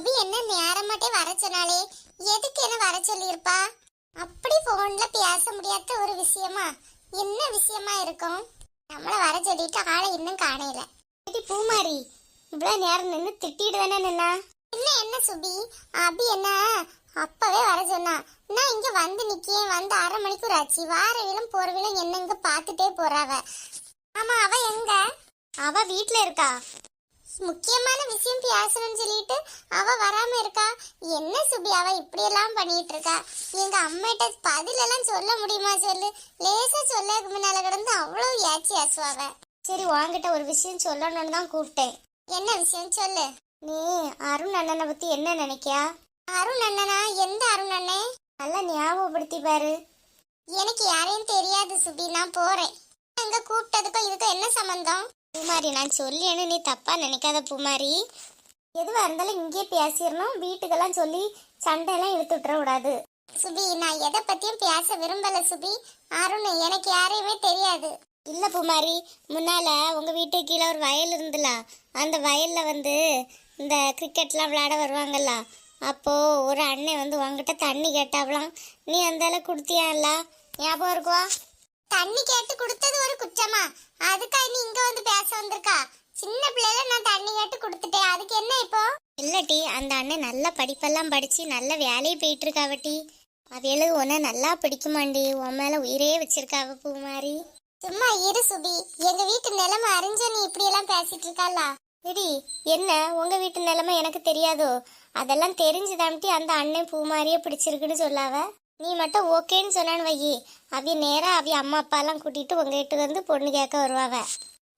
அபி என்ன நேரமாட்டே வர சொன்னாலே எதுக்கு என்ன வர சொல்லியிருப்பா? அப்படி போன்ல பேச முடியாத ஒரு விஷயமா? என்ன விஷயமா இருக்கும்? நம்மள வர சொல்லிட்டு ஆளை இன்னும் காணையில ஏடி பூமாரி இவ்வளவு நேரம் நின்னு திட்டிட்டு தானே நின்னா? என்ன என்ன சுபி? அபி என்ன? அப்பவே வர சொன்னா. நான் இங்க வந்து நிக்கேன் வந்து அரை மணிக்கூர் ஆச்சு. வார வீலம் போற என்ன என்னங்க பாத்துட்டே போறாவ. ஆமா அவ எங்க? அவ வீட்டுல இருக்கா? முக்கியமான விஷயம் பேசணும்னு சொல்லிட்டு அவ வராம இருக்கா? என்ன சுபி அவ இப்படி எல்லாம் பண்ணிட்டு இருக்கா? எங்க அம்மாட்ட பதில் எல்லாம் சொல்ல முடியுமா சொல்லு? லேசா சொல்ல முன்னால கிடந்து அவ்வளவு ஏச்சி ஏசுவாவ சரி வாங்கிட்ட ஒரு விஷயம் சொல்லணும்னு தான் கூப்பிட்டேன். என்ன விஷயம் சொல்லு? நீ அருண் அண்ணனை பத்தி என்ன நினைக்கியா? அருண் அண்ணனா? எந்த அருண் அண்ணே? நல்லா ஞாபகப்படுத்தி பாரு. எனக்கு யாரையும் தெரியாது சுபி. நான் போறேன். எங்க கூப்பிட்டதுக்கும் இதுக்கும் என்ன சம்பந்தம்? பூமாரி நான் சொல்லியேன்னு நீ தப்பா நினைக்காத பூமாரி. எதுவாக இருந்தாலும் இங்கேயே பேசிடணும் வீட்டுக்கெல்லாம் சொல்லி சண்டையெல்லாம் இழுத்து விட்டுற கூடாது சுபி நான் எதை பத்தியும் பேச விரும்பல சுபி. அருண் எனக்கு யாரையுமே தெரியாது. இல்ல பூமாரி முன்னால உங்க வீட்டுக்கு கீழே ஒரு வயல் இருந்துல. அந்த வயல்ல வந்து இந்த கிரிக்கெட்லாம் விளையாட வருவாங்கல்ல. அப்போ ஒரு அண்ணன் வந்து உங்ககிட்ட தண்ணி கேட்டாவலாம் நீ அந்த அளவுக்கு கொடுத்தியால ஞாபகம் இருக்குவா? தண்ணி கேட்டு கொடுத்தது ஒரு குற்றமா? அதுக்கா நீ இங்க வந்து பேச வந்திருக்கா? சின்ன பிள்ளைல நான் தண்ணி கேட்டு கொடுத்துட்டேன். அதுக்கு என்ன இப்போ? இல்லட்டி அந்த அண்ணன் நல்ல படிப்பெல்லாம் படிச்சு நல்ல வேலையை போயிட்டு இருக்காவட்டி அவையளவு உன்னை நல்லா பிடிக்குமாண்டி. உன் மேல உயிரே வச்சிருக்காவ பூ மாதிரி சும்மா இரு சுபி. எங்க வீட்டு நிலைமை அறிஞ்ச நீ இப்படி எல்லாம் பேசிட்டு இருக்கா இடி என்ன? உங்க வீட்டு நிலைமை எனக்கு தெரியாதோ? அதெல்லாம் தெரிஞ்சுதாம்ட்டி அந்த அண்ணன் பூ மாதிரியே பிடிச்சிருக்குன்னு சொல்லாவ? நீ மட்டும் ஓகேன்னு சொன்னான்னு வையி. அவிய நேரா அவிய அம்மா அப்பா எல்லாம் கூட்டிட்டு உங்க வீட்டுக்கு வந்து பொண்ணு கேட்க வருவாவ.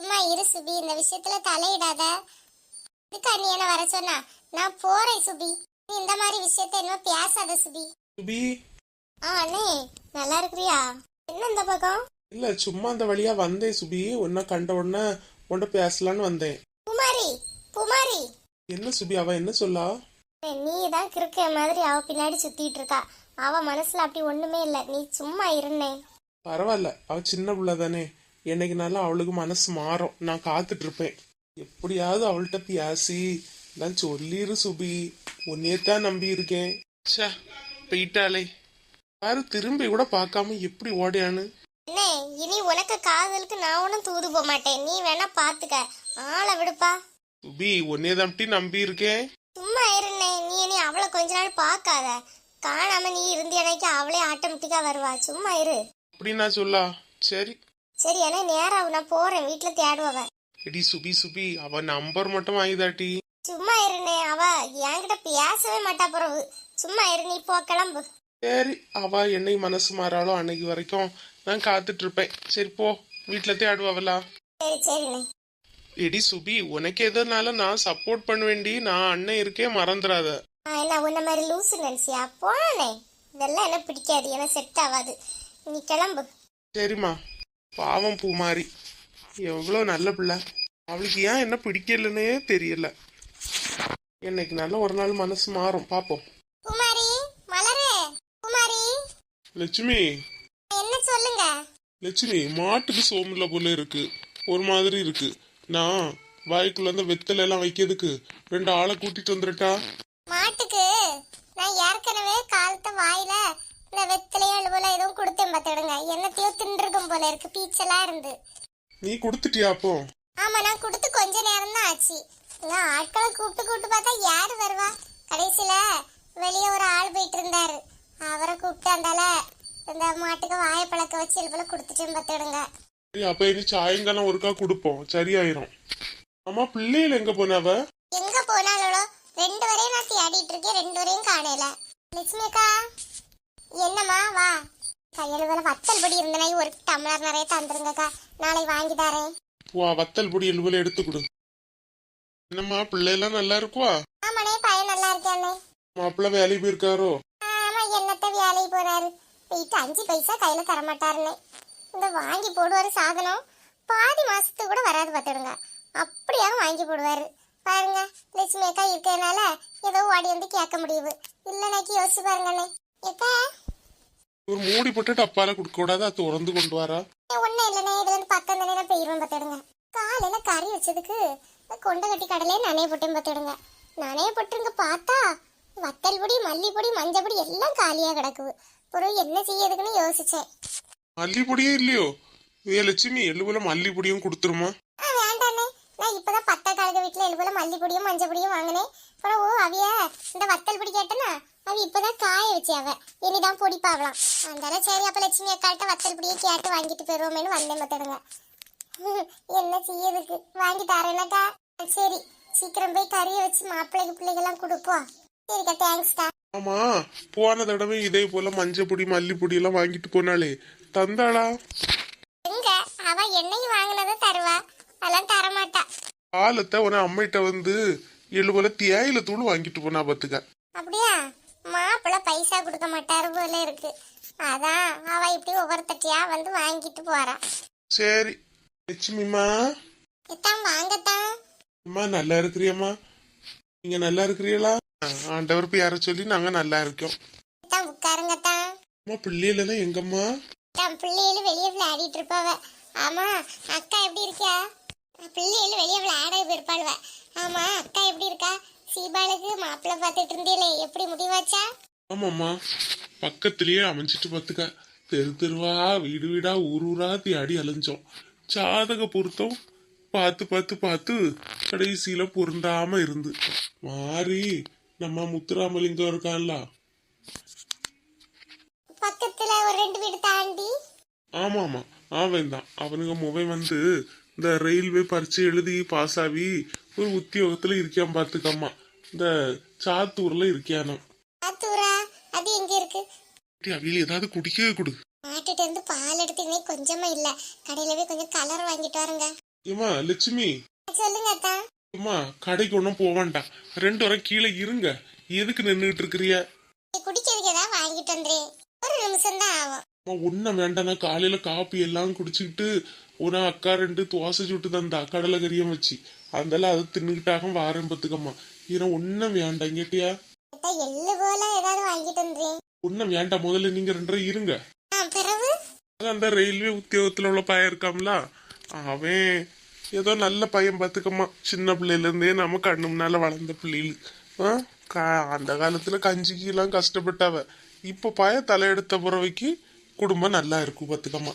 அம்மா இரு சுபி இந்த விஷயத்துல தலையிடாத. இதுக்கா நீ என்ன வர சொன்னா? நான் போறேன் சுபி. நீ இந்த மாதிரி விஷயத்த என்ன பேசாத சுபி. சுபி. ஆ அண்ணே நல்லா இருக்கிறியா? என்ன இந்த பக்கம்? இல்ல சும்மா அந்த வழியா வந்தேன் சுபி. உன்னை கண்ட உடனே உன்ட பேசலான்னு வந்தேன். குமாரி குமாரி என்ன சுபி அவ என்ன சொல்லா? நீ தான் கிறுக்க மாதிரி அவ பின்னாடி சுத்திட்டு இருக்கா. அவ மனசுல அப்படி ஒண்ணுமே இல்ல. நீ சும்மா இருந்தே பரவாயில்ல. அவ சின்ன பிள்ளை தானே. என்னைக்குனாலும் அவளுக்கு மனசு மாறும். நான் காத்துட்டு இருப்பேன். எப்படியாவது அவள்கிட்ட பேசி நான் சொல்லிரு சுபி. உன்னையத்தான் நம்பி இருக்கேன். ச்சே போயிட்டாளே. யாரு திரும்பி கூட பார்க்காம எப்படி ஓடியான்னு. அண்ணே இனி உனக்கு காதலுக்கு நான் ஒன்றும் தூது போக மாட்டேன். நீ வேணா பாத்துக்க. ஆளை விடுப்பா. சுபி உன்னையதாம்ட்டி நம்பி இருக்கேன். சும்மா இருண்ணே. நீ இனி அவளை கொஞ்ச நாள் பார்க்காத. காணாம நீ இருந்து எனக்கு அவளே ஆட்டோமேட்டிக்கா வருவா. சும்மா இரு. அப்படி நான் சொல்லா. சரி. சரி அண்ணே நேரம் நான் போறேன். வீட்டுல தேடுவவ எடி சுபி சுபி. அவ நம்பர் மட்டும் வாங்கிதாட்டி சும்மா இருண்ணே. அவ என்கிட்ட பேசவே மாட்டா பிறகு சும்மா இரு நீ போ கிளம்பு. சரி. அவ என்னை மனசு மாறாளோ அன்னைக்கு வரைக்கும் நான் காத்துட்டு இருப்பேன் சரி போ. வீட்டுல தேடுவாவலா சரி சரிண்ணே. எடி சுபி உனக்கு எதனால நான் சப்போர்ட் பண்ணுவேண்டி நான் அண்ணன் இருக்கே மறந்துடாத என்ன உன்ன மாதிரி லூசு நினைச்சியா? போனே. இதெல்லாம் எனக்கு பிடிக்காது எனக்கு செட் ஆகாது. நீ கிளம்பு. சரிம்மா. பாவம் பூமாரி. எவ்வளோ நல்ல பிள்ளை. அவளுக்கு ஏன் என்ன பிடிக்கலன்னே தெரியல. என்னைக்கு நல்ல ஒரு நாள் மனசு மாறும். பாப்போம். குமாரி மலரே. குமாரி லட்சுமி. என்ன சொல்லுங்க? லட்சுமி மாட்டுக்கு சோமுல போல இருக்கு. ஒரு மாதிரி இருக்கு. நான் வாய்க்குள்ள இருந்து வெத்தலை எல்லாம் வைக்கிறதுக்கு ரெண்டு ஆளை கூட்டிட்டு வந்துடட்டா மாட்டுக்கு நான் ஏற்கனவே வாயில இந்த வெத்திலையும் அழுவல எதுவும் கொடுத்தேன் பார்த்துடுங்க என்னத்தையோ தின்றுக்கும் போல இருக்கு. பீச்செல்லாம் இருந்து. நீ கொடுத்துட்டியா அப்போ? ஆமா நான் கொடுத்து கொஞ்ச நேரம் தான் ஆச்சு. நான் ஆட்களை கூப்பிட்டு கூப்பிட்டு பார்த்தா யாரு வருவா? கடைசியில வெளியே ஒரு ஆள் போயிட்டு இருந்தாரு. அவரை கூப்பிட்டு அந்தால இந்த மாட்டுக்கு வாயை பழக்க வச்சு இதுபோல கொடுத்துட்டேன் பார்த்துடுங்க சரி அப்ப இனி சாயங்காலம் ஒருக்கா கொடுப்போம். சரியாயிரும். ஆமா பிள்ளைகள் எங்க போனாவ? எங்க போனாலும் ரெண்டு வரையும் நான் தேடிட்டு இருக்கேன். ரெண்டு வரையும் காணல. லட்சுமி அக்கா என்னம்மா வா. கையில் வேலை வத்தல் பொடி இருந்தனா ஒரு டம்ளர் நிறைய தந்துருங்கக்கா. நாளை வாங்கி தரேன். வா வத்தல் பொடி எழுவல எடுத்து கொடு. என்னம்மா பிள்ளைலாம் நல்லா இருக்குவா? ஆமாண்ணே பையன் நல்லா இருக்கானே. மாப்பிள்ளை வேலைக்கு போயிருக்காரோ? ஆமா என்னத்த வேலைக்கு போறாரு? போயிட்டு அஞ்சு பைசா கையில தர மாட்டாருன்னு இந்த வாங்கி போடுவாரு சாதனம். பாதி மாசத்துக்கு கூட வராது பார்த்துடுங்க. அப்படியாக வாங்கி போடுவாரு. பாருங்க லட்சுமி அக்கா இருக்கிறதுனால ஏதோ ஓடி வந்து கேட்க முடியுது. இல்லைனாக்கி யோசிச்சு பாருங்கண்ணே. ஏக்கா ஒரு மூடி போட்டு டப்பால கொடுக்க கூடாது அது திறந்து கொண்டு வரா. ஒன்னும் இல்லைண்ணே இதுல இருந்து பக்கம் தானே நான் பெய்யுவேன் பார்த்துடுங்க. காலையில கறி வச்சதுக்கு கொண்டை கட்டி கடலையே நானே போட்டேன் பார்த்துடுங்க. நானே போட்டுருங்க பார்த்தா வத்தல் பொடி மல்லிப்பொடி மஞ்சள் பொடி எல்லாம் காலியா கிடக்குது. அப்புறம் என்ன செய்யறதுக்குன்னு யோசிச்சேன். மல்லிப்பொடியே இல்லையோ? ஏ லட்சுமி எள்ளுபோல மல்லிப்பொடியும் கொடுத்துருமா? ஆ வேண்டாண்ணே. நான் இப்பதான் பத்த கழக வீட்டுல எழுபல மல்லிப்பொடியும் மஞ்சள் பொடியும் வாங்கினேன். அப்புறம் ஓ அவிய இந்த வத்தல் பொடி கேட்டனா அவ இப்பதான் காய வச்சு அவ. இனிதான் பொடி பாவலாம். அதனால சரி அப்ப லட்சுமி அக்காட்ட வத்தல் பொடியை கேட்டு வாங்கிட்டு போயிருவோமேனு வந்தேன் மத்தடுங்க என்ன செய்யறதுக்கு வாங்கி தரேனக்கா? சரி சீக்கிரம் போய் கறியை வச்சு மாப்பிள்ளைக்கு பிள்ளைகள்லாம் கொடுப்போம். சரிக்கா தேங்க்ஸ்க்கா ஆமா போன தடவை இதே போல மஞ்சள் பொடி மல்லிப்பொடி எல்லாம் வாங்கிட்டு போனாலே தந்தாளா? எங்க? அவ என்னையும் வாங்கினதை தருவா. அதெல்லாம் தரமாட்டா. காலத்தை உன அம்மிட்ட வந்து எள்ளுபோல தேயில தூள் வாங்கிட்டு போனா பாத்துக்க அப்படியா? பைசா கொடுக்க மாட்டாரு போல இருக்கு. அதான் அவ இப்படி ஒவ்வொருத்தட்டியா வந்து வாங்கிட்டு போறா. சரி லட்சுமிமா இத்தான் வாங்கத்தான் அம்மா நல்லா இருக்கிறியம்மா. நீங்க நல்லா இருக்கிறீங்களா? ஆண்டவர் பேர சொல்லி நாங்க நல்லா இருக்கோம். இத்தான் உட்காருங்கத்தான் அம்மா பிள்ளைகள் எல்லாம் எங்கம்மா? தன் பிள்ளைகளும் வெளியே விளையாடிட்டு இருப்பாவ. ஆமா அக்கா எப்படி இருக்கியா பிள்ளைகளும் வெளியே விளையாட போயிருப்பாளுவ. ஆமா அக்கா எப்படி இருக்கா? சீபாளுக்கு மாப்பிள்ளை பார்த்துட்டு இருந்தீங்களே எப்படி முடிவாச்சா? ஆமாம்மா. பக்கத்திலேயே அமைஞ்சிட்டு பார்த்துக்க. தெரு தெருவா வீடு வீடா ஊர் ஊரா தேடி அலைஞ்சோம். ஜாதக பொருத்தம் பார்த்து பார்த்து பார்த்து கடைசியில பொருந்தாம இருந்து. மாறி நம்ம முத்துராமலிங்கம் இருக்கான்ல. பக்கத்துல ஒரு ரெண்டு வீடு தாண்டி. ஆமா ஆமா அவன் தான். அவனுங்க முகம் வந்து இந்த ரயில்வே பரீட்சை எழுதி பாஸ் ஆகி ஒரு உத்தியோகத்துல இருக்கான் பார்த்துக்கம்மா. இந்த சாத்தூர்ல இருக்கியானோ ஆத்தூரா அது எங்க இருக்கு அவியல் ஏதாவது குடிக்கவே கொடு. மாட்டுட்டு இருந்து பால் எடுத்துக்கினே கொஞ்சமா இல்ல. கடையில போய் கொஞ்சம் கலர் வாங்கிட்டு வரங்க. ஏமா லட்சுமி. சொல்லுங்க அத்தா. அம்மா கடைக்கு ஒன்றும் போக வேண்டாம். ரெண்டு வரை கீழே இருங்க. எதுக்கு நின்றுட்டு இருக்கிறிய? குடிக்கிறதுக்கு ஏதாவது வாங்கிட்டு வந்துறேன் ஒரு நிமிஷம் தான் ஆகும். ஒன்றும் வேண்டாம்னா காலையில காப்பி எல்லாம் குடிச்சுக்கிட்டு ஒரு அக்கா ரெண்டு தோசை சுட்டு தந்தா கடலை கறியும் வச்சு. அதெல்லாம் அதை தின்னுக்கிட்டாக வாரம் பத்துக்கம்மா ஏன்னா ஒன்றும் வேண்டாம் கேட்டியா? எள்ளு போல ஏதாவது வாங்கிட்டு வந்துறேன் ஒன்றும் வேண்டாம் முதல்ல நீங்க ரெண்டரை இருங்க. அந்த ரயில்வே உத்தியோகத்துல உள்ள பையன் இருக்காம்ல அவன் ஏதோ நல்ல பையன் பார்த்துக்கம்மா சின்ன பிள்ளையில இருந்தே நம்ம கண்ணு முன்னால வளர்ந்த பிள்ளைகள். ஆ? கா- அந்த காலத்துல கஞ்சிக்கு எல்லாம் கஷ்டப்பட்டாவ. இப்ப பய தலையெடுத்த பிறவைக்கு குடும்பம் நல்லா இருக்கும் பார்த்துக்கம்மா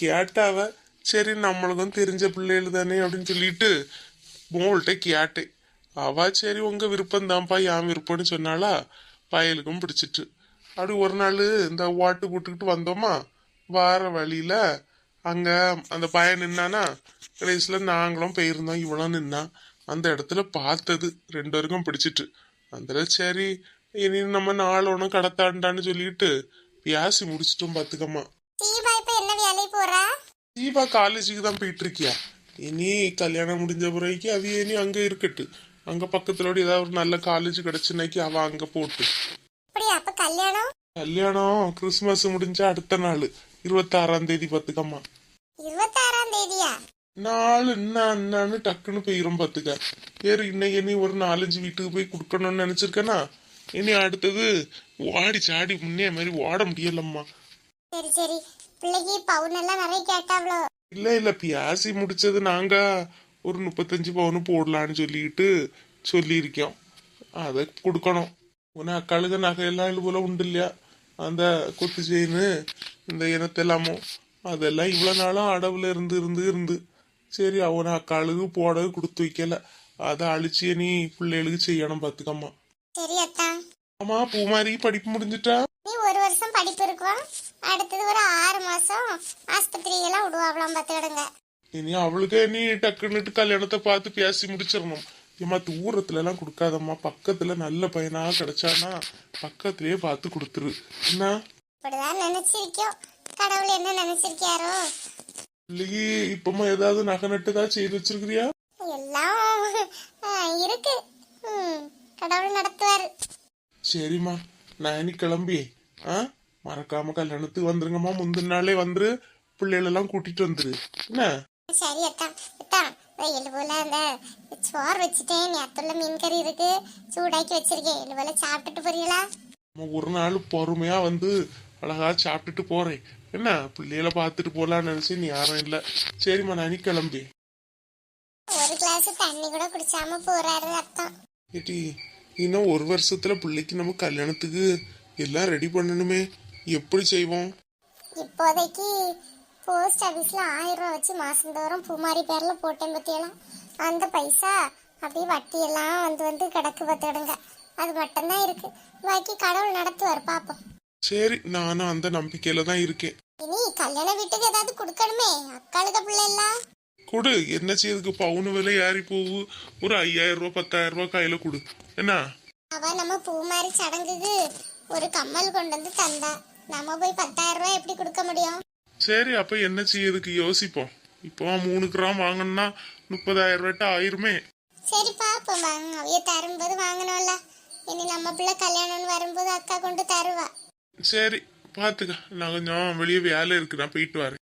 கேட்டாவ சரி நம்மளுக்கும் தெரிஞ்ச பிள்ளைகள் தானே அப்படின்னு சொல்லிட்டு மோள்கிட்ட கேட்டேன். அவ சரி உங்க விருப்பம் தான்ப்பா என் விருப்பம்னு சொன்னாலா பயலுக்கும் பிடிச்சிட்டு. அப்படி ஒரு நாள் இந்த வாட்டு போட்டுக்கிட்டு வந்தோமா? வார வழியில அங்க அந்த பையன் நின்னானா கடைசியில நாங்களும் போயிருந்தோம் இவளும் நின்னா. அந்த இடத்துல பார்த்தது ரெண்டு பேருக்கும் பிடிச்சிட்டு. அந்த சரி இனி நம்ம நாள் ஒன்றும் கடத்தாண்டான்னு சொல்லிட்டு பியாசி முடிச்சிட்டோம் பார்த்துக்கம்மா தீபா காலேஜுக்கு தான் போயிட்டு இருக்கியா இனி கல்யாணம் முடிஞ்ச பிறகு அவ இனி அங்க இருக்கட்டு அங்க பக்கத்துல ஏதாவது ஒரு நல்ல காலேஜ் கிடைச்சுனாக்கி அவ அங்க போட்டு. கல்யாணம்? கல்யாணம் கிறிஸ்மஸ் முடிஞ்ச அடுத்த நாள். இருபத்தாறாம் தேதி பார்த்துக்கம்மா இருபத்தாறாம் தேதியா? நாலு என்ன அண்ணான்னு டக்குன்னு போயிரும் பார்த்துக்க வேறு இன்னைக்கு இனி ஒரு நாலஞ்சு வீட்டுக்கு போய் கொடுக்கணும்னு நினைச்சிருக்கேனா? இனி அடுத்தது ஓடி சாடி முன்னே மாதிரி ஓட முடியலம்மா. சரி சரி. பிள்ளைக்கு பவுன் எல்லாம் நிறைய கேட்டாவளோ? இல்ல இல்ல பியாசி முடிச்சது நாங்க ஒரு முப்பத்தஞ்சு பவுன் போடலான்னு சொல்லிட்டு சொல்லியிருக்கோம். அதை கொடுக்கணும். உன அக்காளுக்கு நகையெல்லாம் இது போல உண்டு இல்லையா அந்த கொத்து செயின் இந்த இனத்தெல்லாமோ அதெல்லாம் இவ்வளோ நாளும் அடவுல இருந்து இருந்து இருந்து. சரி அவனை அக்காளுக்கு போட கொடுத்து வைக்கல. அதை அழிச்சு நீ பிள்ளைகளுக்கு செய்யணும் பார்த்துக்கம்மா சரி அத்தா. ஆமா பூமாரி படிப்பு முடிஞ்சிட்டா? நீ ஒரு வருஷம் படிப்பு இருக்கும் அடுத்தது ஒரு ஆறு மாசம் ஆஸ்பத்திரி எல்லாம் விடுவாங்களாம் பார்த்துக்கிடுங்க இனி அவளுக்கு நீ டக்குன்னுட்டு கல்யாணத்தை பார்த்து பேசி முடிச்சிடணும். ஏமா தூரத்துல எல்லாம் கொடுக்காதம்மா. பக்கத்துல நல்ல பையனா கிடைச்சானா பக்கத்திலேயே பார்த்து கொடுத்துரு. என்ன? இப்படிதான் நினைச்சிருக்கோம் கடவுள் என்ன நினைச்சிருக்காரோ இல்லையே இப்பமா ஏதாவது நகை நட்டு ஏதாவது செய்து வச்சிருக்கிறியா? எல்லாம் இருக்கு. ம், கடவுள் நடத்துவாரு. சரிம்மா நான் இனி கிளம்பி ஆ மறக்காம கல்யாணத்துக்கு வந்துருங்கம்மா. முந்தின நாளே வந்துரு பிள்ளைகள் எல்லாம் கூட்டிட்டு வந்துரு. என்ன? சரி அத்தா அத்தா. எள்ளு போல அந்த சோறு வச்சுட்டேன். நேரத்துள்ள மீன் கறி இருக்கு சூடாக்கி வச்சிருக்கேன். எள்ளு போல சாப்பிட்டுட்டு போறீங்களா? ஒரு நாள் பொறுமையா வந்து அழகா சாப்பிட்டுட்டு போறேன். என்ன பிள்ளைகளை பார்த்துட்டு போலான்னு நினைச்சு நீ யாரும் இல்ல. சரிம்மா நான் கிளம்பி. ஒரு கிளாஸ் தண்ணி கூட குடிச்சாம போறாரு அத்தா ஏட்டி இன்னும் ஒரு வருஷத்துல பிள்ளைக்கு நம்ம கல்யாணத்துக்கு எல்லாம் ரெடி பண்ணணுமே. எப்படி செய்வோம்? இப்போதைக்கு போஸ்ட் ஆஃபீஸில் ஆயிரம் ரூபா வச்சு மாசந்தோறும் பூமாரி பேரில் போட்டேன் பற்றியெல்லாம் அந்த பைசா அப்படியே வட்டியெல்லாம் வந்து வந்து கிடக்கு பார்த்துடுங்க. அது மட்டும்தான் இருக்கு. பாக்கி கடவுள் நடத்துவார் பார்ப்போம் சரி நானும் அந்த நம்பிக்கையில தான் இருக்கேன். இனி கல்யாண வீட்டுக்கு ஏதாவது கொடுக்கணுமே? அக்காளுக பிள்ளை எல்லாம் கொடு என்ன செய்யுதுக்கு பவுன் விலை ஏறி போகு ஒரு ஐயாயிரம் ரூபாய் பத்தாயிரம் ரூபாய் கையில கொடு. என்ன? அவ நம்ம பூமாரி சடங்குக்கு ஒரு கம்மல் கொண்டு வந்து தந்தா. நம்ம போய் பத்தாயிரம் ரூபாய் எப்படி கொடுக்க முடியும்? சரி அப்ப என்ன செய்யுதுக்கு யோசிப்போம். இப்போ மூணு கிராம் வாங்கினா முப்பதாயிரம் ரூபாய்ட்டு ஆயிருமே. சரி பாப்போம். அவைய தரும்போது வாங்கணும்ல. இனி நம்ம பிள்ளை கல்யாணம்னு வரும்போது அக்கா கொண்டு தருவா. சரி பாத்துக்க. நான் கொஞ்சம் வெளியே வேலை இருக்கு. நான் போயிட்டு வரேன்.